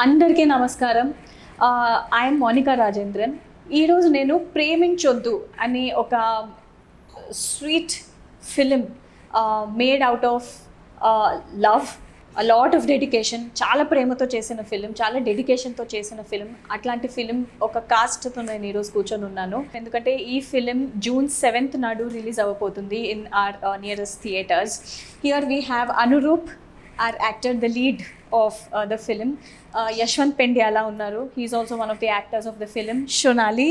అందరికీ నమస్కారం. ఐఎమ్ మోనికా రాజేంద్రన్ ఈరోజు నేను ప్రేమించొద్దు అనే ఒక sweet film made out of love lot of dedication చాలా ప్రేమతో చేసిన ఫిలిం చాలా డెడికేషన్తో చేసిన ఫిలిం అట్లాంటి ఫిలిం ఒక కాస్ట్తో నేను ఈరోజు కూర్చొని ఉన్నాను. ఎందుకంటే ఈ ఫిలిం జూన్ సెవెంత్ నాడు రిలీజ్ అవ్వబోతుంది in our nearest theatres here we have Anurup our actor the lead of the film Yashwant Pendyala ఉన్నారు. He's also one of the actors of the film Shonali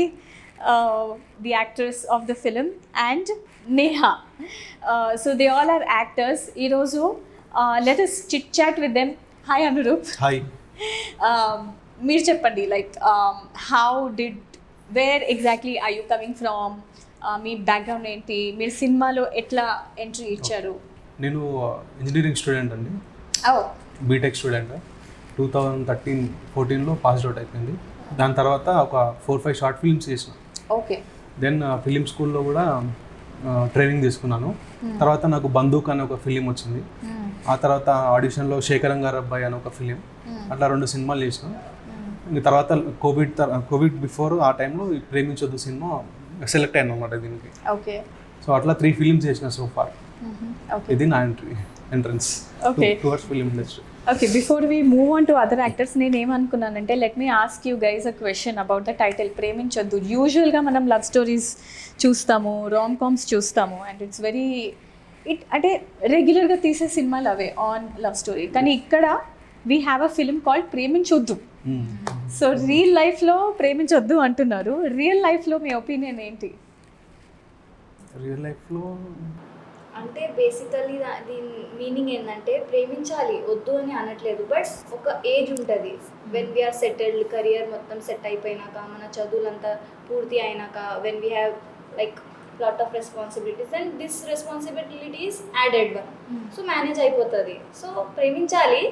the actors of the film and Neha so they all are actors ఈరోజు let us chit chat with them hi Anurup hi మీరు చెప్పండి like how did where exactly I you coming from Uh, మీ background ఏంటి? మీరు సినిమాలో ఎట్లా entry ఇచ్చారు? నేను ఇంజనీరింగ్ స్టూడెంట్ అండి. BTech student two thousand thirteen ఫోర్టీన్లో పాస్డ్ అవుట్ అయిపోయింది. దాని తర్వాత ఒక ఫోర్ ఫైవ్ షార్ట్ ఫిల్మ్స్ చేసిన. ఓకే దెన్ ఫిలిం స్కూల్లో కూడా ట్రైనింగ్ తీసుకున్నాను. తర్వాత నాకు బందూక్ అనే ఒక ఫిలిం వచ్చింది. ఆ తర్వాత ఆడిషన్లో శేఖరం గారు అబ్బాయి అనే ఒక ఫిలిం అట్లా రెండు సినిమాలు చేసిన. ఇంక తర్వాత కోవిడ్ కోవిడ్ బిఫోర్ ఆ టైంలో ప్రేమించొద్దు సినిమా సెలెక్ట్ అయ్యాను అనమాట దీనికి. ఓకే సో అట్లా త్రీ ఫిలిమ్స్ చేసిన సో ఫార్ ఇది నా entry entrance. Towards film industry okay before we move on to other actors నేను ఏమనుకున్నానంటే let me ask you guys a question about the title Preminchoddu యూజువల్గా మనం లవ్ స్టోరీస్ చూస్తాము rom coms చూస్తాము and it's very it అంటే రెగ్యులర్గా తీసే సినిమాలు అవే ఆన్ లవ్ స్టోరీ కానీ ఇక్కడ we have a film called Preminchoddu so real లైఫ్లో ప్రేమించొద్దు అంటున్నారు. రియల్ లైఫ్లో మీ ఒపీనియన్ ఏంటి? రియల్ లైఫ్లో అంటే బేసికలీ దీని మీనింగ్ ఏంటంటే ప్రేమించాలి వద్దు అని అనట్లేదు బట్ ఒక ఏజ్ ఉంటుంది. వెన్ వీఆర్ సెటిల్డ్ కెరియర్ మొత్తం సెట్ అయిపోయినాక మన చదువులంతా పూర్తి అయినాక when we have like lot of responsibilities and this responsibilities added one so manage అయిపోతుంది. సో ప్రేమించాలి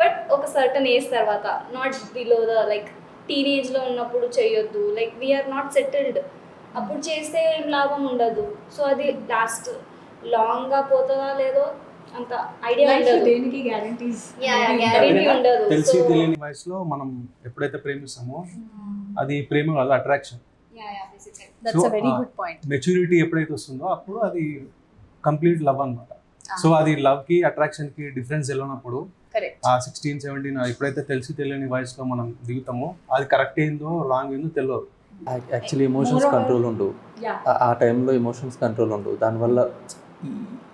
బట్ ఒక సర్టన్ ఏజ్ తర్వాత నాట్ బిలో ద లైక్ టీనేజ్లో ఉన్నప్పుడు చేయొద్దు. లైక్ వీఆర్ నాట్ సెటిల్డ్ అప్పుడు చేస్తే ఏం లాభం ఉండదు. సో అది లాస్ట్ లాంగ్గా పోతుందా లేదో అంత ఐడియా ఉండదు. దేనికి గ్యారంటీస్ guarantee ఉండదు. తెలిసి తెలియని వయసులో మనం ఎప్పుడైతే ప్రేమిస్తామో అది ప్రేమ కాదు అట్రాక్షన్ మెచ్యూరిటీ ఎప్పుడైతే వస్తుందో అప్పుడు అది కంప్లీట్ లవ్ అనమాట సో అది లవ్కి అట్రాక్షన్కి డిఫరెన్స్ తెలియనప్పుడు కరెక్ట్ ఆ సిక్స్టీన్ సెవెంటీన్ ఎప్పుడైతే తెలిసి తెలియని వయసులో మనం దిగుతామో అది కరెక్ట్ ఏందో రాంగ్ ఏందో తెలియదు. యాక్చువల్లీ ఎమోషన్స్ కంట్రోల్ ఉండవు యా. ఆ- ఆ టైంలో ఎమోషన్స్ కంట్రోల్ ఉండవు దానివల్ల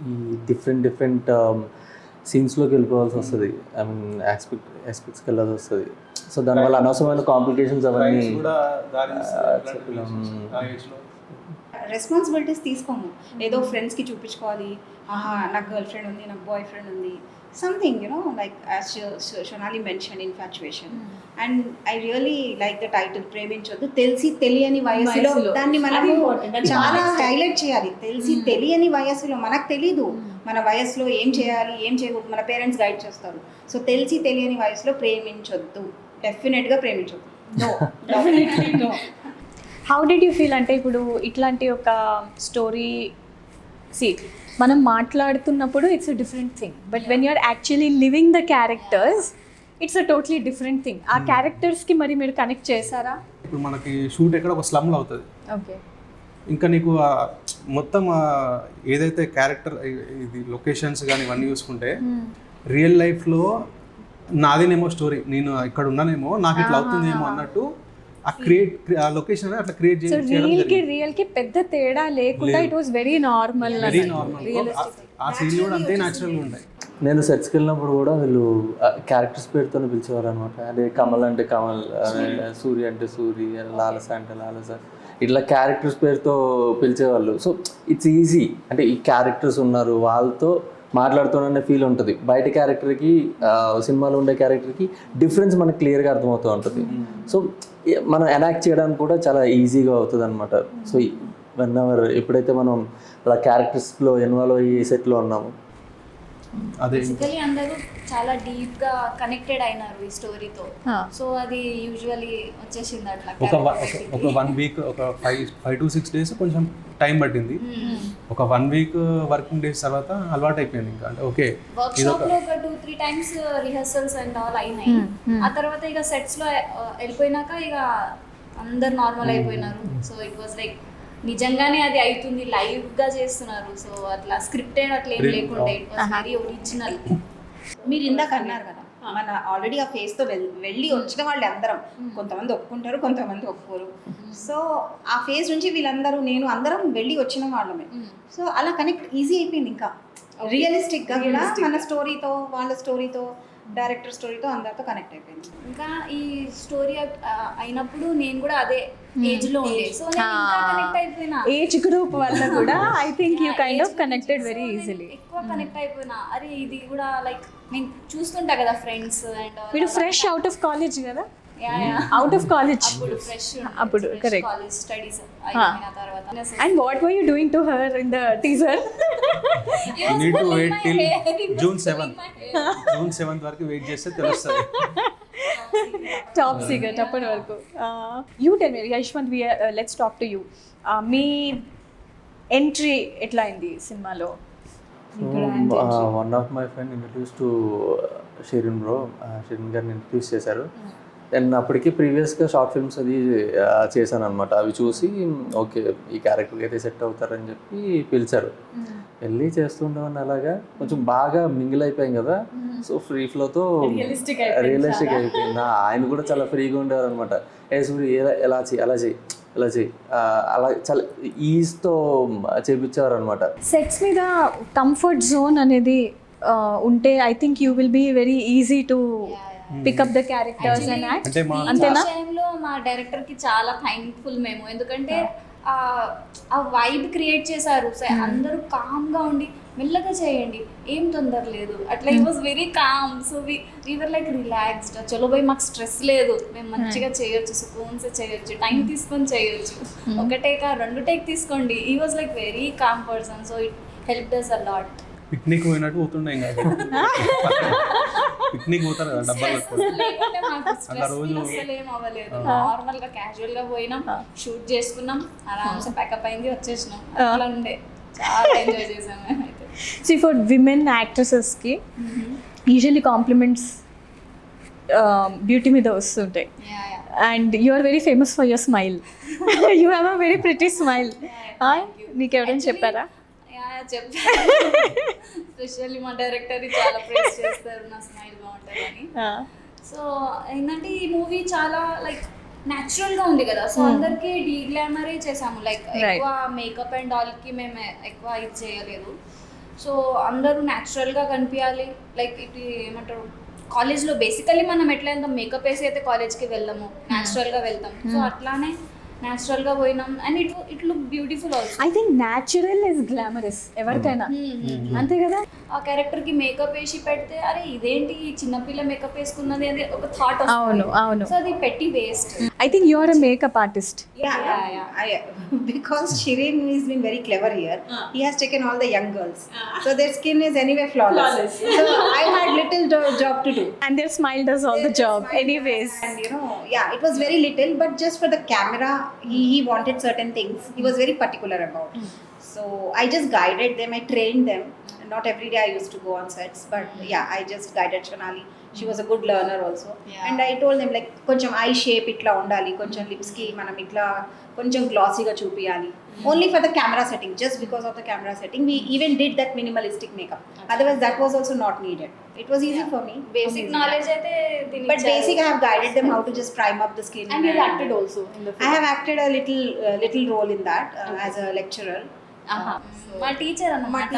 ఈ- డిఫరెంట్ డిఫరెంట్ సీన్స్లోకి వెళ్ళిపోవాల్సి వస్తుంది. ఐ మీన్ ఆస్పెక్ట్ ఆస్పెక్ట్స్కి వెళ్ళాల్సి వస్తుంది. సో దానివల్ల అనవసరమైన కాంప్లికేషన్స్ అవన్నీ. రెస్పాన్సిబిలిటీస్ తీసుకోము. ఏదో ఫ్రెండ్స్కి చూపించుకోవాలి. ఆహా నాకు గర్ల్ ఫ్రెండ్ ఉంది నాకు బాయ్ ఫ్రెండ్ ఉంది. Something you know like as Shonali mention infatuation and I really like the title Preminchoddu తెలిసి తెలియని వయసులో. దాన్ని మనము. అది చాలా. హైలైట్ చేయాలి. తెలిసి Hmm. తెలియని వయసులో మనకు తెలీదు. మన వయసులో ఏం చేయాలి ఏం చేయకూడదు మన పేరెంట్స్ గైడ్ చేస్తారు. సో తెలిసి తెలియని వయసులో ప్రేమించొద్దు డెఫినెట్గా no how did you feel అంటే ఇప్పుడు ఇట్లాంటి ఒక స్టోరీ సి మనం మాట్లాడుతున్నప్పుడు it's a different thing but when you're actually living the characters it's a totally different thing ఆ క్యారెక్టర్స్కి మరి మీరు కనెక్ట్ చేశారా? ఇప్పుడు మనకి షూట్ ఎక్కడ ఒక స్లమ్లో అవుతుంది. ఓకే ఇంకా నీకు మొత్తం ఏదైతే క్యారెక్టర్ ఇది లొకేషన్స్ కానీ ఇవన్నీ చూసుకుంటే రియల్ లైఫ్లో నాదేనేమో స్టోరీ నేను ఇక్కడ ఉన్నానేమో నాకు ఇట్లా అవుతుందేమో అన్నట్టు ఆ క్రియేట్ ఆ లొకేషన్ అట్లా క్రియేట్ సో చేయడం రియల్కి రియల్కి పెద్ద తేడా లేకుండా. It was very normal very normal ఆ సీన్ కూడా అంతే న్యాచురల్గా ఉంటాయి నేను సెట్స్కి వెళ్ళినప్పుడు కూడా వీళ్ళు క్యారెక్టర్స్ పేరుతోనే పిలిచేవారు అనమాట అంటే కమల్ అంటే కమల్ అదే సూర్య అంటే సూర్య లాలస అంటే లాలస. ఇట్లా క్యారెక్టర్స్ పేరుతో పిలిచేవాళ్ళు. సో ఇట్స్ ఈజీ అంటే ఈ క్యారెక్టర్స్ ఉన్నారు వాళ్ళతో మాట్లాడుతున్న ఫీల్ ఉంటుంది. బయట క్యారెక్టర్కి సినిమాలో ఉండే క్యారెక్టర్కి డిఫరెన్స్ మనకు క్లియర్గా అర్థమవుతూ ఉంటుంది. సో మనం ఎనాక్ట్ చేయడానికి కూడా చాలా ఈజీగా అవుతుంది అనమాట సో వన్ అవర్ ఎప్పుడైతే మనం అలా క్యారెక్టర్స్లో ఇన్వాల్వ్ అయ్యి సెట్లో ఉన్నాము అదే బేసికలీ అందరూ చాలా డీప్గా కనెక్టెడ్ అయినారు ఈ స్టోరీతో. సో అది యూజువలీ వచ్చేసింది అట్లా ఒక ఒక-. వన్ వీక్ ఒక five five to six days కొంచెం టైం పట్టింది. ఒక వన్ వీక్ వర్కింగ్ డేస్ తర్వాత అలవాటు అయిపోయింది ఇంకా అంటే ఓకే వర్క్ ఇది షాప్ ఒక లో ఒక two three times rehearsals and all అయినాయి. ఆ తర్వాత ఇక సెట్స్లో ఆ, వెళ్ళిపోయినాక ఇక అందరు నార్మల్. అయిపోయినారు సో ఇట్ వాస్ లైక్ నిజంగానే అది అవుతుంది లైవ్గా చేస్తున్నారు. సో అట్లా స్క్రిప్టెడ్ అట్లా ఏం లేకుండే ఇట్ వాస్. వెరీ ఒరిజినల్ మీరు ఇందాక అన్నారు కదా మన ఆల్రెడీ ఆ ఫేస్తో వెళ్ళి వచ్చిన వాళ్ళు అందరం. కొంతమంది ఒప్పుకుంటారు కొంతమంది ఒప్పుకోరు. సో ఆ ఫేజ్ నుంచి వీళ్ళందరూ నేను అందరం వెళ్ళి వచ్చిన వాళ్ళమే. సో అలా కనెక్ట్ ఈజీ అయిపోయింది ఇంకా. రియలిస్టిక్గా కూడా మన స్టోరీతో వాళ్ళ స్టోరీతో డైరెక్టర్ స్టోరీతో అందరితో కనెక్ట్ అయిపోయింది. ఇంకా ఈ స్టోరీ అయినప్పుడు నేను కూడా అదే ఏజ్లో ఉండే. సో నేను ఇంకా కనెక్ట్ అయిపోయినా. ఏజ్ గ్రూప్ వల్ల కూడా I think you kind of connected. Very easily ఎక్కువ కనెక్ట్ అయిపోయినా. అరే ఇది కూడా లైక్ నేను చూస్తుంటా కదా ఫ్రెండ్స్ అండ్ మీరు ఫ్రెష్ అవుట్ ఆఫ్ కాలేజ్ కదా? అవుట్ ఆఫ్ కాలేజ్ అప్పుడు ఫ్రెష్ అప్పుడు, correct. కాలేజ్ స్టడీస్ అయిపోయిన తర్వాత and what were you doing to her in the teaser need to wait till June seventh June seventh వరకు wait చేస్తే తెలుస్తుంది. Top secret అప్పటి వరకు. You tell me Yashwant we let's talk to you me entry ఎట్లా అయింది సినిమాలో? One of my friend introduce to Shirin bro Shirin గారిని introduce చేశారు. నేను అప్పటికి ప్రీవియస్గా షార్ట్ ఫిల్మ్స్ అది చేశాను అనమాట అవి చూసి ఓకే ఈ క్యారెక్టర్కి అయితే సెట్ అవుతారని చెప్పి పిలిచారు. వెళ్ళి చేస్తుండేవాడిని అలాగా. కొంచెం బాగా మింగిల్ అయిపోయాం కదా. సో ఫ్రీ ఫ్లోతో రియలిస్టిక్ అయిపోయింది ఆయన కూడా చాలా ఫ్రీగా ఉండేవారు అనమాట ఏ సూర్యు ఎలా ఎలా చెయ్యి అలా చెయ్యి ఇలా చెయ్యి ఆ, అలా చాలా ఈజ్తో చేపించేవారు అనమాట సెట్స్ మీద కంఫర్ట్ జోన్ అనేది ఉంటే I think you will be very easy to pick up the characters and act అంతేనా? మా డైరెక్టర్కి చాలా థ్యాంక్ఫుల్ మేము. ఎందుకంటే ఆ ఆ వైబ్ క్రియేట్ చేశారు. సో అందరూ కామ్గా ఉండి మెల్లగా చేయండి. ఏం తొందర లేదు. అట్లా he was very calm so we we're like relaxed చలో పోయి మాకు స్ట్రెస్ లేదు. మేము మంచిగా చేయొచ్చు. సుకూన్స్ చేయొచ్చు. టైం తీసుకొని చేయొచ్చు. ఒక టేక్ రెండు టేక్ తీసుకోండి. He was like very calm person so it help does a lot picnic పోయినట్టు పోతుండే ఇంకా. పిక్నిక్ పోతారు కదా డబ్బాలు స్ట్రెస్ రోజు- నార్మల్గా క్యాజువల్గా పోయినాం షూట్ చేసుకున్నాం ఆరామ్సే ప్యాకప్ అయింది వచ్చేసినాం. అట్లా ఉండే. చాలా ఎంజాయ్ చేసాం మేమైతే. సి ఫర్ విమెన్ యాక్ట్రసెస్కి యూజువల్లీ కాంప్లిమెంట్స్ బ్యూటీ మీద వస్తుంటాయి. And you are very famous for your smile you have a very pretty smile నీకు ఎవరైనా చెప్పారా? చెప్పారు. స్పెషల్లీ మా డైరెక్టర్ చాలా ప్రేస్ చేస్తారు. నా స్మైల్ బాగుంటుందని. సో ఏంటంటే ఈ మూవీ చాలా లైక్ న్యాచురల్గా ఉంది కదా. సో అందరికి డీ గ్లామరే చేసాము లైక్. ఎక్కువ మేకప్ అండ్ ఆల్కి మేము ఎక్కువ ఇది చేయలేదు. సో అందరూ న్యాచురల్గా కనిపించాలి. లైక్ ఇది ఏమంటారు? కాలేజ్లో బేసికలీ మనం ఎట్లా మేకప్ వేసి అయితే కాలేజ్కి వెళ్ళాము. న్యాచురల్గా వెళ్తాం. సో అట్లానే న్యాచురల్గా పోయినాం and it it look beautiful also I think natural is glamorous ఎవరికైనా అంతే కదా ఆ క్యారెక్టర్కి మేకప్ వేసి పెడితే అరే ఇదేంటి ఈ చిన్నపిల్ల మేకప్ వేసుకున్నది అని ఒక థాట్ అవును అవును సో అది పెట్టి waste I think you are a makeup artist. I, because Shirin has been very clever here. He has taken all the young girls, so their skin is anyway flawless. so I had little do- job to do. And their smile does all the job anyways And you know, yeah, it was very little, but just for the camera, he, he wanted certain things. He was very particular about. Hmm. So I just guided them. I trained them. Not every day I used to go on sets, but yeah, I just guided Shonali. She was a good learner also. Yeah. And I told them like కొంచెం I shape ఇట్లా ఉండాలి కొంచెం లిప్స్కి మనం ఇట్లా కొంచెం గ్లాసీగా చూపించాలి only for the camera setting just because of the camera setting we even did that minimalistic makeup otherwise that was also not needed it was easy for me basic knowledge అయితే దీనికి But basic, I have guided them how to just prime up the skin. and you acted also in the I film have acted a little uh, little role in that uh, as a lecturer. ఆహా. మా teacher అన్నమాట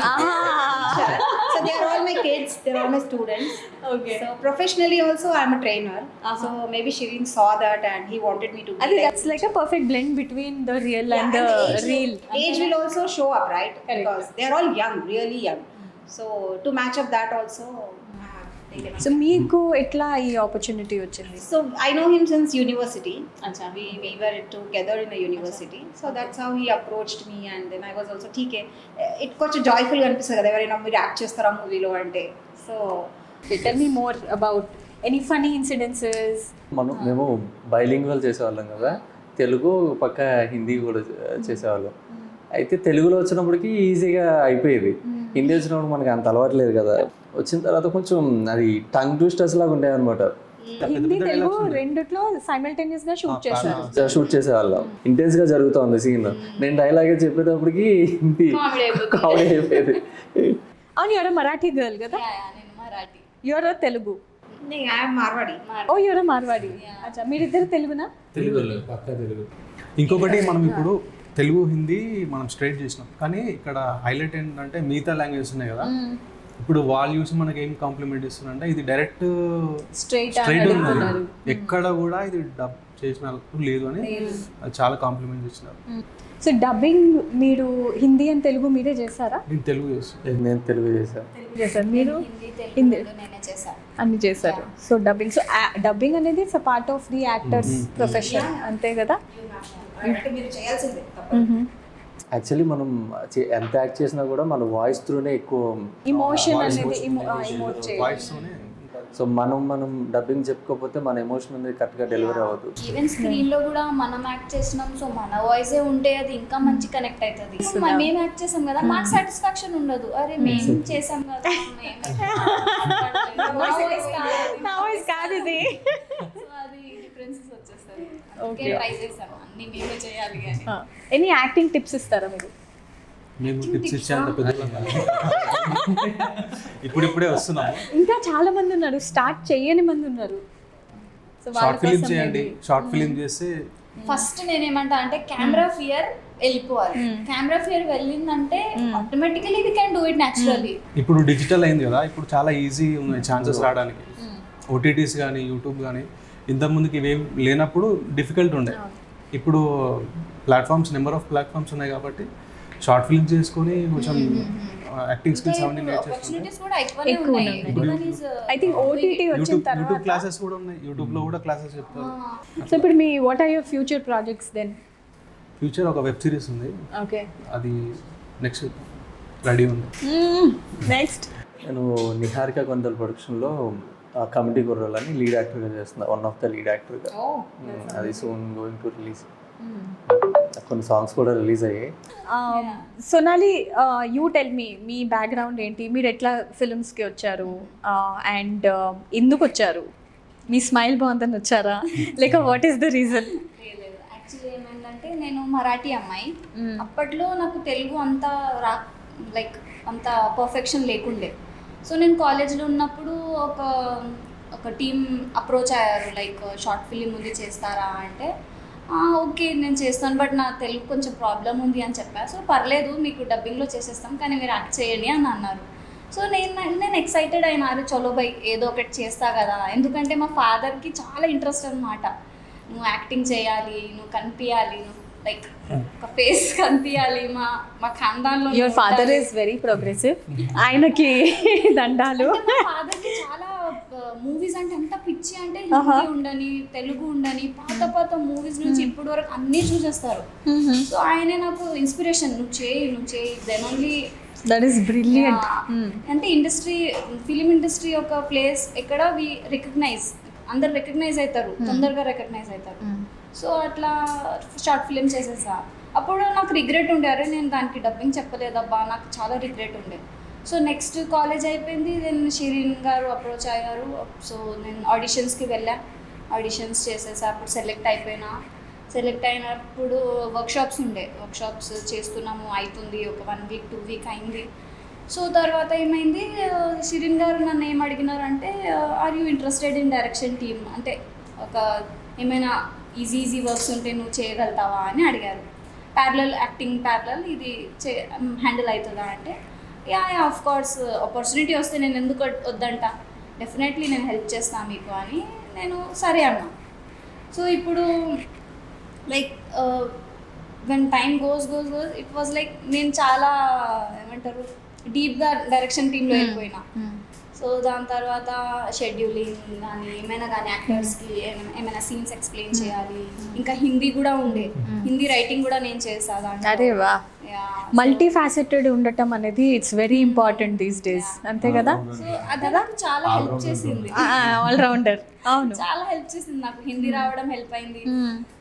so they are all my kids. They are all my students. Okay. So professionally also, I am a trainer. So maybe Shirin saw that and he wanted me to. Be అది like- that's like a perfect blend between the real Yeah, and the and the age, reel age will also show up, right? Correct. Because they are all young, really young. So to match up that also. so మీకు ఎట్లా ఈ opportunity వచ్చింది? So I know him since university. Acha, we, we were together in a university. So that's how he approached me and then I was also TK. It కొంచెం జాయ్ఫుల్గా అనిపిస్తుంది కదా ఎవరైనా మీరు యాక్ట్ చేస్తారా మూవీలో అంటే. So tell me more about any funny incidences మనం మేము బైలింగ్వల్ చేసేవాళ్ళం కదా తెలుగు పక్క హిందీ కూడా చేసేవాళ్ళం. అయితే తెలుగులో వచ్చినప్పటికి ఈజీగా అయిపోయేది. హిందీ వచ్చినప్పుడు మనకి అంత అలవాటు లేదు కదా. వచ్చిన తర్వాత కొంచెం అది టంగ్ ట్విస్టర్స్ లాగా ఉంటాయి అనమాట హిందీ తెలుగు రెండిట్లో సైమల్టేనియస్గా షూట్ చేశారు. షూట్ చేసేవాళ్ళం. ఇంటెన్స్గా జరుగుతుంది సీన్. నేను డైలాగే చెప్పేటప్పటికి హిందీ కామెడీ అయిపోయేది. అవును యువర్ మరాఠీ గర్ల్ కదా? నేను Marathi your Telugu oh your Marwadi అచ్చా మీరిద్దరు తెలుగునా? తెలుగు తెలుగు. ఇంకొకటి మనం ఇప్పుడు తెలుగు హిందీ మనం స్ట్రైట్ చేసినాం. కానీ ఇక్కడ హైలైట్ ఏంటంటే మిగతా లాంగ్వేజెస్ ఉన్నాయి కదా. ఇప్పుడు వాళ్ళు చూసి మనకి ఏం కాంప్లిమెంట్ ఇస్తున్నారంటే ఇది డైరెక్ట్ స్ట్రైట్ ఎక్కడ కూడా ఇది డబ్ చేసినట్టు లేదు అని అది చాలా కాంప్లిమెంట్ ఇచ్చినారు సో డబ్బింగ్ మీరు హిందీ అండ్ తెలుగు మీరే చేశారా? నేను తెలుగు చేస్తాను నేను తెలుగు చేశాను మీరు? హిందీ అన్ని చేశారు. సో డబ్బింగ్ సో డబ్బింగ్ అనేది it's part of the actors profession అంతే కదా? అంటే మీరు చేయాల్సిందే తప్పదు. యాక్చువల్లీ మనం ఎంత యాక్ట్ చేసినా కూడా మన వాయిస్ త్రూనే ఎక్కువ ఇమోషన్ అనేది సో మనం మనం డబ్బింగ్ చెప్పుకోకపోతే మన ఎమోషన్ అనేది కరెక్ట్గా డెలివరీ అవ్వదు. ఈవెన్ స్క్రీన్లో కూడా మనం యాక్ట్ చేసినాం సో మన వాయిసే ఉంటే అది ఇంకా మంచి కనెక్ట్ అవుతుంది మేము యాక్ట్ చేసాం కదా మాకు సాటిస్ఫాక్షన్ ఉండదు. అరే మేము చేసాం కదా. నా వాయిస్ కాదు ఇది. అది డిఫరెన్సెస్ వచ్చేస్తుంది Okay. ఓకే ట్రై చేసాము అన్ని మేమే చేయాలి అని. ఎనీ యాక్టింగ్ టిప్స్ ఇస్తారా మీరు? మేము టిప్స్ ఇచ్చేంత ఇప్పుడు ఇప్పుడే వస్తున్నాము ఇంకా చాలా మంది ఉన్నారు. స్టార్ట్ చేయని మంది ఉన్నారు. షార్ట్ ఫిలిం చేయండి. షార్ట్ ఫిలిం చేస్తే ఫస్ట్ నేనేమంటా అంటే కెమెరా ఫియర్ వెళ్ళిపోవాలి. కెమెరా ఫియర్ వెళ్ళిందంటే automatically we can do it naturally ఇప్పుడు డిజిటల్ అయింది కదా. ఇప్పుడు చాలా ఈజీ ఉన్నాయి ఛాన్సెస్ రావడానికి. ఓటీటీస్ కానీ యూట్యూబ్ కానీ ఇంతకుముందుకి ఇవేం లేనప్పుడు డిఫికల్ట్ ఉండే. ఇప్పుడు ప్లాట్ఫామ్స్ నెంబర్ ఆఫ్ ప్లాట్ఫామ్స్ ఉన్నాయి కాబట్టి షార్ట్ ఫిల్మ్ చేసుకొని కొంచెం యాక్టింగ్ స్కిల్స్ అవన్నీ నేర్చేసుకుంటే ఆపర్చునిటీస్ కూడా ఎక్కువనే ఎక్కువ ఉన్నాయి. ఉన్నాయి. Everyone is, I think OTT వచ్చిన యూట్యూబ్ క్లాసెస్ కూడా ఉన్నాయి. యూట్యూబ్లో కూడా క్లాసెస్ చెప్తారు. సో ఇప్పుడు మీ what are your future projects then future ఒక వెబ్ సిరీస్ ఉంది. ఓకే అది నెక్స్ట్ రెడీ ఉంది. నెక్స్ట్ నేను నిహారిక కొండల్ ప్రొడక్షన్లో కమిటీ గుర్రాలు అని లీడ్ యాక్టర్గా చేస్తున్నా వన్ ఆఫ్ ద లీడ్ యాక్టర్గా అది సూన్ గోయింగ్ టు రిలీజ్ కొన్ని సాంగ్స్ కూడా రిలీజ్ అయ్యాయి. సోనాలి యూ టెల్ మీ మీ బ్యాక్గ్రౌండ్ ఏంటి? మీరు ఎట్లా ఫిల్మ్స్కి వచ్చారు? అండ్ ఎందుకు వచ్చారు? మీ స్మైల్ బాగుందని వచ్చారా? లేక what is the reason actually ఏమైందంటే నేను మరాఠీ అమ్మాయి. అప్పట్లో నాకు తెలుగు అంత రా లైక్ అంత పర్ఫెక్షన్ లేకుండే. సో నేను కాలేజ్లో ఉన్నప్పుడు ఒక ఒక టీం అప్రోచ్ అయ్యారు. లైక్ షార్ట్ ఫిలిం ఉంది చేస్తారా అంటే ఓకే నేను చేస్తాను బట్ నా తెలుగు కొంచెం ప్రాబ్లం ఉంది అని చెప్పాను సో పర్లేదు మీకు డబ్బింగ్లో చేసేస్తాం కానీ మీరు యాక్ట్ చేయండి అని అన్నారు. సో నేను నేను ఎక్సైటెడ్ అయినా అరే చలో బై ఏదో ఒకటి చేస్తా కదా. ఎందుకంటే మా ఫాదర్కి చాలా ఇంట్రెస్ట్ అనమాట నువ్వు యాక్టింగ్ చేయాలి నువ్వు కనిపించాలి నువ్వు లైక్ ఒక ఫేస్ కనిపించాలి మా మా ఖాందాన్లో your father is very progressive ఆయనకి దండాలు. ఫాదర్కి చాలా మూవీస్ అంటే ఎంత పిచ్చి అంటే హిందీ ఉండని తెలుగు ఉండని పాత పాత మూవీస్ నుంచి ఇప్పటి వరకు అన్నీ చూసేస్తారు. సో ఆయనే నాకు ఇన్స్పిరేషన్ నువ్వు చేయి నువ్వు చేయి. Then only that is brilliant అంటే ఇండస్ట్రీ ఫిలిం ఇండస్ట్రీ ఒక ప్లేస్ ఎక్కడ వి రికగ్నైజ్ అందరు రికగ్నైజ్ అవుతారు. తొందరగా రికగ్నైజ్ అవుతారు. సో అట్లా షార్ట్ ఫిలిం చేసేసా. అప్పుడు నాకు రిగ్రెట్ ఉండే అరే నేను దానికి డబ్బింగ్ చెప్పలేదబ్బా నాకు చాలా రిగ్రెట్ ఉండే. సో నెక్స్ట్ కాలేజ్ అయిపోయింది దెన్ షిరీన్ గారు అప్రోచ్ అయ్యారు. సో నేను ఆడిషన్స్కి వెళ్ళా. ఆడిషన్స్ చేసేసా అప్పుడు సెలెక్ట్ అయిపోయినా. సెలెక్ట్ అయినప్పుడు వర్క్షాప్స్ ఉండే. వర్క్షాప్స్ చేస్తున్నాము అవుతుంది ఒక వన్ వీక్ టూ వీక్ అయింది. సో తర్వాత ఏమైంది షిరిన్ గారు నన్ను ఏం అడిగినారంటే are you interested in direction team అంటే ఒక ఏమైనా ఈజీ ఈజీ వర్క్స్ ఉంటే నువ్వు చేయగలుగుతావా అని అడిగారు. ప్యారలల్ యాక్టింగ్ ప్యారలల్ ఇది చే హ్యాండిల్ అవుతుందా అంటే yeah yeah of course opportunity వస్తే నేను ఎందుకు వద్- వద్దంట? డెఫినెట్లీ నేను హెల్ప్ చేస్తాను మీకు అని నేను సరే అన్నా. సో ఇప్పుడు like when time goes goes goes it was like నేను చాలా ఏమంటారు డీప్గా డైరెక్షన్ టీంలో వెళ్ళిపోయినా. సో దాని తర్వాత షెడ్యూలింగ్ కానీ ఏమైనా కానీ యాక్టర్స్కి ఏమైనా సీన్స్ ఎక్స్ప్లెయిన్ చేయాలి. ఇంకా హిందీ కూడా ఉండే. హిందీ రైటింగ్ కూడా నేను చేసా దాంట్లో. అరే వా. మల్టీ ఫ్యాసెటెడ్ ఉండటం అనేది it's very important these days అంతే కదా? సో అది నాకు చాలా హెల్ప్ చేసింది. ఆల్ రౌండర్ అవును. చాలా హెల్ప్ చేసింది నాకు. హిందీ రావడం హెల్ప్ అయింది.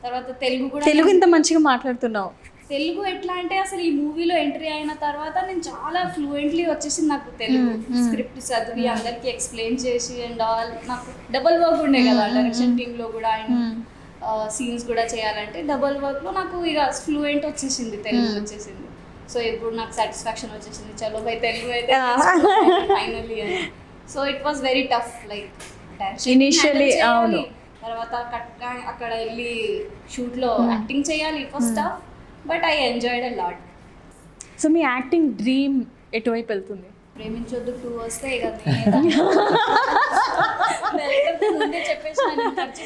తర్వాత తెలుగు కూడా తెలుగు ఇంత మంచిగా మాట్లాడుతున్నావు. తెలుగు ఎట్లా అంటే అసలు ఈ మూవీలో ఎంట్రీ అయిన తర్వాత నేను చాలా ఫ్లూయెంట్లీ వచ్చేసింది నాకు తెలుగు. స్క్రిప్ట్ చదివి అందరికి ఎక్స్ప్లెయిన్ చేసి అండ్ ఆల్ నాకు డబల్ వర్క్ ఉండే కదా డైరెక్షన్ టీమ్లో కూడా అండ్ సీన్స్ కూడా చేయాలంటే డబల్ వర్క్లో నాకు ఇక ఫ్లూయెంట్ వచ్చేసింది తెలుగు వచ్చేసింది. సో ఇప్పుడు నాకు సాటిస్ఫాక్షన్ వచ్చేసింది. చలో బై తెలుగు అయితే finally so it was very tough like అవును. తర్వాత కట్ అక్కడ వెళ్ళి షూట్లో యాక్టింగ్ చేయాలి. It was tough but I enjoyed a lot. So me acting dream ఎటువైపు వెళ్తుంది? ప్రేమించొద్దు టూ వస్తే ఇక ముందే చెప్పేసిన నేను ఖర్చు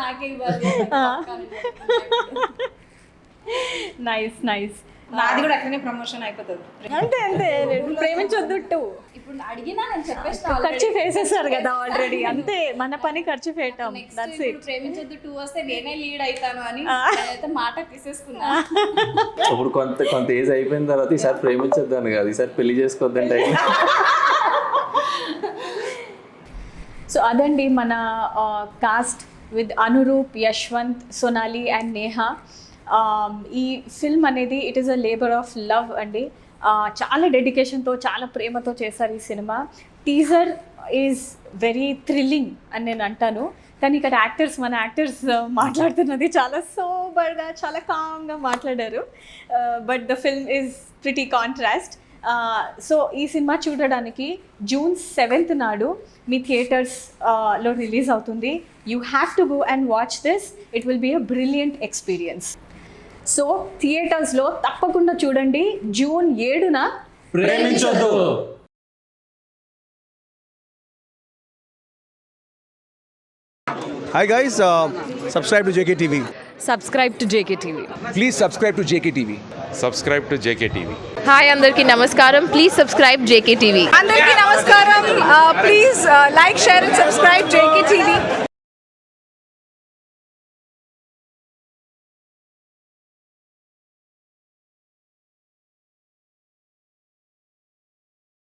నాకే ఇవ్వాలి. నైస్ నైస్ నాది కూడా అట్లనే ప్రమోషన్ అయిపోతుంది. అంతే అంతే ప్రేమించొద్దు టూ ఇప్పుడు అడిగినా నేను చెప్పేసిన ఖర్చు వేసేసారు కదా ఆల్రెడీ అంతే మన పని ఖర్చు పెట్టాం. దట్స్ ఇట్ ప్రేమించొద్దు టూ వస్తే నేనే లీడ్ అవుతాను అని నేనైతే మాట తీసేసుకున్నా. అప్పుడు కొంత కొంత ఏజ్ అయిపోయిన తర్వాత ఈసారి ప్రేమించొద్దని కాదు. ఈసారి పెళ్ళి చేసుకోవద్దని టైం సో అదండి మన cast with Anuroop Yashwant Sonali and Neha Um, ఈ ఫిల్మ్ అనేది it is a labour of love అండి. Uh, చాలా డెడికేషన్తో చాలా ప్రేమతో చేశారు ఈ cinema teaser is very thrilling అని నేను అంటాను. కానీ ఇక్కడ యాక్టర్స్ మన యాక్టర్స్ uh, మాట్లాడుతున్నది చాలా సోబర్గా చాలా కామ్గా మాట్లాడారు. But the film is pretty contrast so ఈ సినిమా చూడడానికి జూన్ సెవెంత్ నాడు మీ థియేటర్స్ uh, లో రిలీజ్ అవుతుంది. You have to go and watch this it will be a brilliant experience so థియేటర్స్లో తప్పకుండా చూడండి. జూన్ ఏడున Preminchoddu. Hi guys, uh, subscribe to JKTV. Subscribe to JK TV Please subscribe to JKTV. subscribe to JKTV. Hi అందరికీ నమస్కారం. Please subscribe JK TV అందరికీ నమస్కారం. Please like share and subscribe JK TV